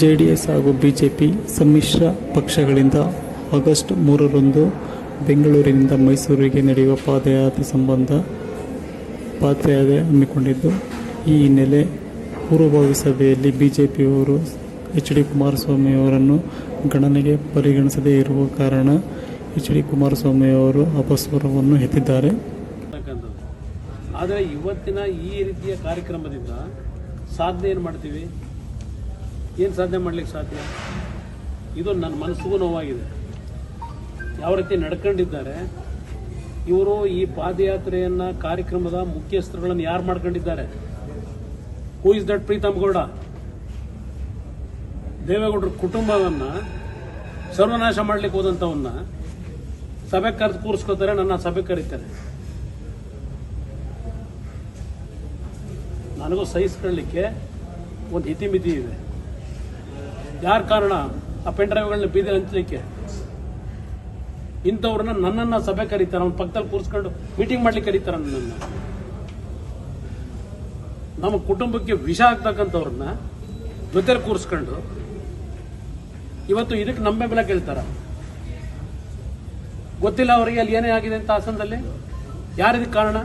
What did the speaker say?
JDS ಹಾಗೂ B J P ಸಮ್ಮಿಶ್ರ ಪಕ್ಷಗಳಿಂದ ಆಗಸ್ಟ್ ಮೂರರಂದು ಬೆಂಗಳೂರಿನಿಂದ ಮೈಸೂರಿಗೆ ನಡೆಯುವ ಪಾದಯಾತ್ರೆ ಸಂಬಂಧ ಪಾದಯಾತ್ರೆ ಹಮ್ಮಿಕೊಂಡಿದ್ದು, ಈ ಹಿನ್ನೆಲೆ ಪೂರ್ವಭಾವಿ ಸಭೆಯಲ್ಲಿ ಬಿ ಜೆ ಪಿಯವರು ಎಚ್ ಡಿ ಕುಮಾರಸ್ವಾಮಿಯವರನ್ನು ಗಣನೆಗೆ ಪರಿಗಣಿಸದೇ ಇರುವ ಕಾರಣ ಎಚ್ ಡಿ ಕುಮಾರಸ್ವಾಮಿಯವರು ಅಪಸ್ವರವನ್ನು ಎತ್ತಿದ್ದಾರೆ. ಆದರೆ ಇವತ್ತಿನ ಈ ರೀತಿಯ ಕಾರ್ಯಕ್ರಮದಿಂದ ಸಾಧನೆ ಏನು ಮಾಡ್ತೀವಿ? ಏನು ಸಾಧನೆ ಮಾಡ್ಲಿಕ್ಕೆ ಸಾಧ್ಯ? ಇದು ನನ್ನ ಮನಸ್ಸಿಗೂ ನೋವಾಗಿದೆ. ಯಾವ ರೀತಿ ನಡ್ಕೊಂಡಿದ್ದಾರೆ, ಇವರು ಈ ಪಾದಯಾತ್ರೆಯನ್ನ ಕಾರ್ಯಕ್ರಮದ ಮುಖ್ಯಸ್ಥರುಗಳನ್ನು ಯಾರು ಮಾಡ್ಕೊಂಡಿದ್ದಾರೆ? Who is that Pritam Gowda? ದೇವೇಗೌಡರ ಕುಟುಂಬವನ್ನು ಸರ್ವನಾಶ ಮಾಡ್ಲಿಕ್ಕೆ ಹೋದಂಥವನ್ನ ಸಭೆ ಕರೆದು ಕೂರಿಸ್ಕೋತಾರೆ ನನ್ನ ಸಭೆ ಕರೀತಾರೆ. ನನಗೂ ಸಹಿಸ್ಕೊಳ್ಳಿಕ್ಕೆ ಒಂದು ಇತಿಮಿತಿ ಇದೆ. ಯಾರ ಕಾರಣ? ಆ ಪೆನ್ ಡ್ರೈವ್ಗಳನ್ನ ಬೀದಿ ಹಂಚಲಿಕ್ಕೆ? ಇಂಥವ್ರನ್ನ ನನ್ನನ್ನ ಸಭೆ ಕರೀತಾರೆ, ಅವ್ನ ಪಕ್ಕದಲ್ಲಿ ಕೂರಿಸ್ಕೊಂಡು ಮೀಟಿಂಗ್ ಮಾಡ್ಲಿಕ್ಕೆ ಕರೀತಾರೆ ನನ್ನನ್ನು. ನಮ್ಮ ಕುಟುಂಬಕ್ಕೆ ವಿಷ ಆಗ್ತಕ್ಕಂಥವ್ರನ್ನ ಜೊತೆಲಿ ಕೂರಿಸ್ಕೊಂಡು ಇವತ್ತು ಇದಕ್ಕೆ ನಮ್ಮ ಬೆಲೆ ಕೇಳ್ತಾರ. ಗೊತ್ತಿಲ್ಲ ಅವರಿಗೆ ಅಲ್ಲಿ ಏನೇ ಆಗಿದೆ ಅಂತ ಹಾಸನದಲ್ಲಿ? ಯಾರಿದ ಕಾರಣ?